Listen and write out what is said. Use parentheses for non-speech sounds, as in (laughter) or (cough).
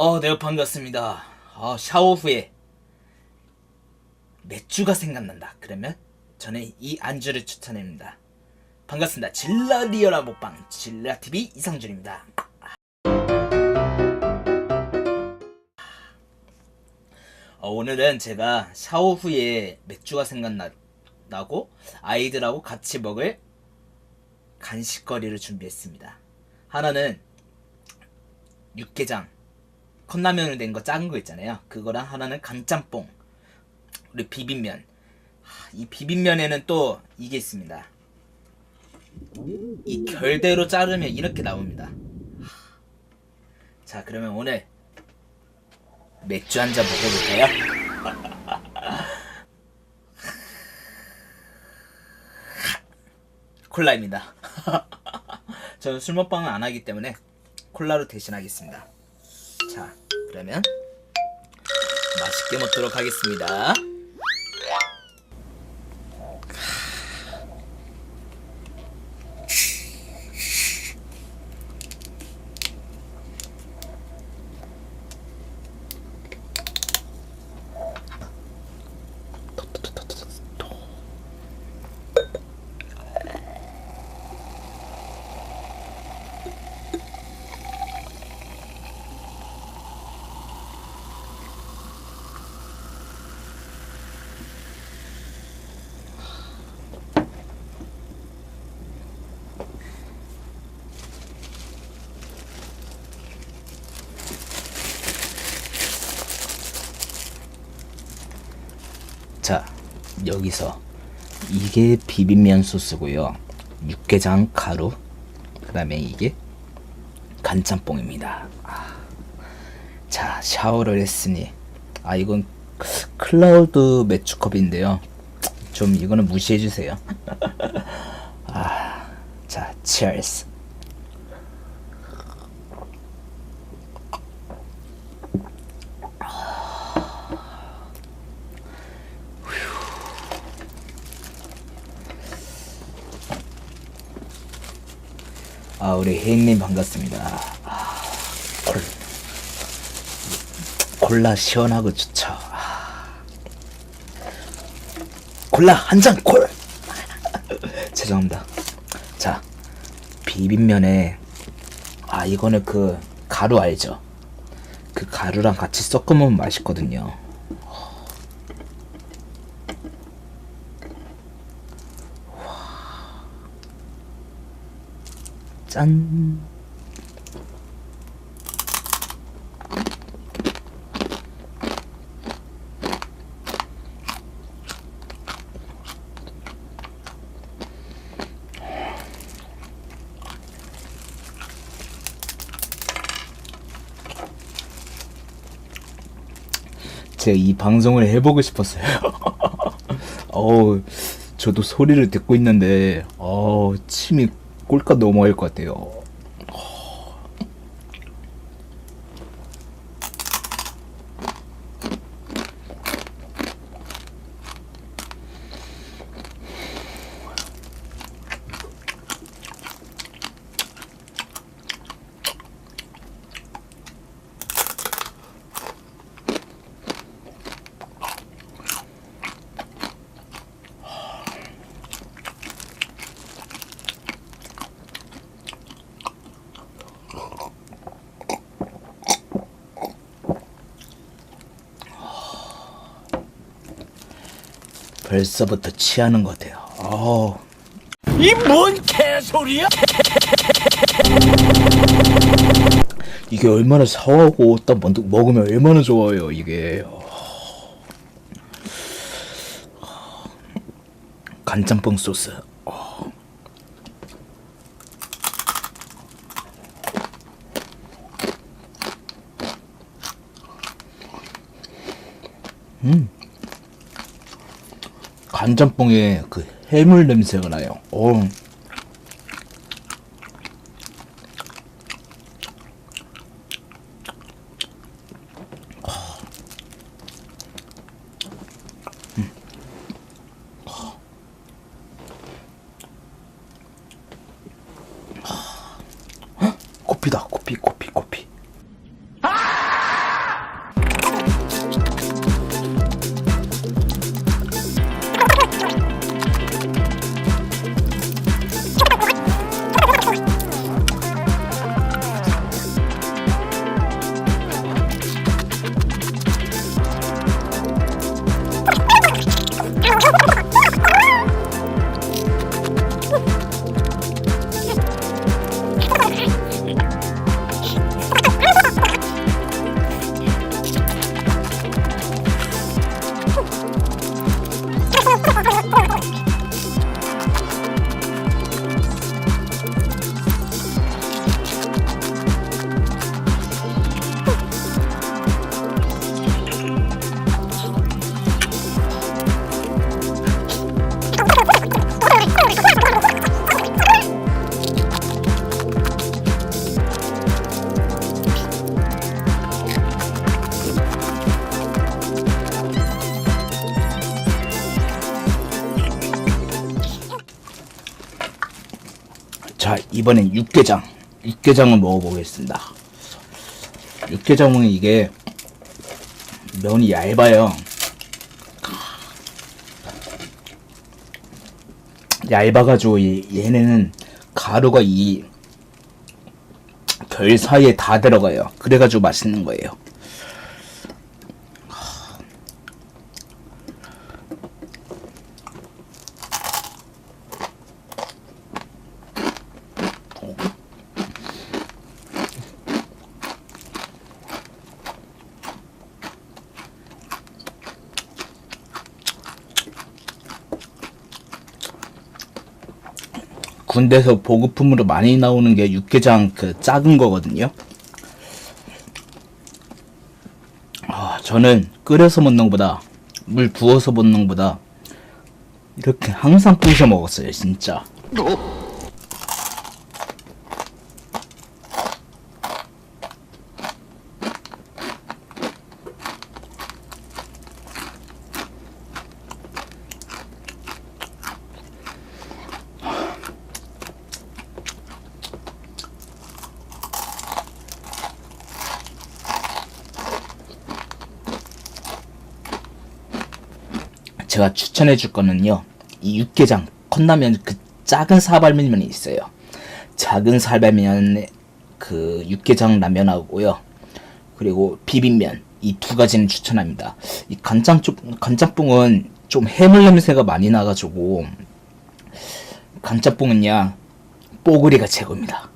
어, 네, 반갑습니다. 어, 샤워 후에 맥주가 생각난다. 그러면 저는 이 안주를 추천합니다. 반갑습니다. 질라 리얼한 먹방 질라 TV 이상준입니다. 어, 오늘은 제가 샤워 후에 맥주가 생각나고 아이들하고 같이 먹을 간식거리를 준비했습니다. 하나는 육개장 컵라면으로 된거 작은 거 있잖아요. 그거랑 하나는 간짬뽕. 우리 비빔면. 하, 이 비빔면에는 또 이게 있습니다. 이 결대로 자르면 이렇게 나옵니다. 하. 자, 그러면 오늘 맥주 한 잔 먹어볼까요? (laughs) 콜라입니다. (laughs) 저는 술 먹방은 안 하기 때문에 콜라로 대신하겠습니다. 자, 그러면 맛있게 먹도록 하겠습니다. 자, 여기서 이게 비빔면 소스고요. 육개장 가루. 그 다음에 이게 간짬뽕입니다. 아. 자, 샤워를 했으니 아 이건 클라우드 매추컵인데요. 좀 이거는 무시해 주세요. (laughs) 아, 자, 치얼스. 아, 우리 혜인님 반갑습니다. 아, 콜, 콜라 시원하고 좋죠. 아. 콜라 한 잔 콜. (laughs) 죄송합니다. 자, 비빔면에 아 이거는 그 가루 알죠? 그 가루랑 같이 섞으면 맛있거든요. 짠. 제가 이 방송을 해보고 싶었어요. (laughs) 어우, 저도 소리를 듣고 있는데, 어 침이 꼴깍 넘어갈 것 같아요. 벌써부터 취하는 것 같아요. 어우. 이뭔 개소리야? 이게 얼마나 샤워하고 딱 먹으면 얼마나 좋아요, 이게. 간짬뽕 소스. 음. 간짬뽕에 그 해물 냄새가 나요. 어. 코피다 코피 코피 코피 이번엔 육개장. 육개장을 먹어보겠습니다. 육개장은 이게 면이 얇아요. 얇아가지고 이- 얘네는 가루가 이 결 사이에 다 들어가요. 그래가지고 맛있는 거예요. 군대에서 보급품으로 많이 나오는 게 육개장 그 작은 거거든요. 아, 저는 끓여서 먹는 것보다 물 부어서 먹는 것보다 이렇게 항상 부셔 먹었어요, 진짜. 제가 추천해 줄 거는요. 이 육개장 컵라면 그 작은 사발면이 있어요. 작은 사발면 그 육개장 라면하고요. 그리고 비빔면 이 두 가지는 추천합니다. 이 간장 좀 간짬뽕은 좀 해물 냄새가 많이 나가지고 간짬뽕은야 뽀글이가 최고입니다.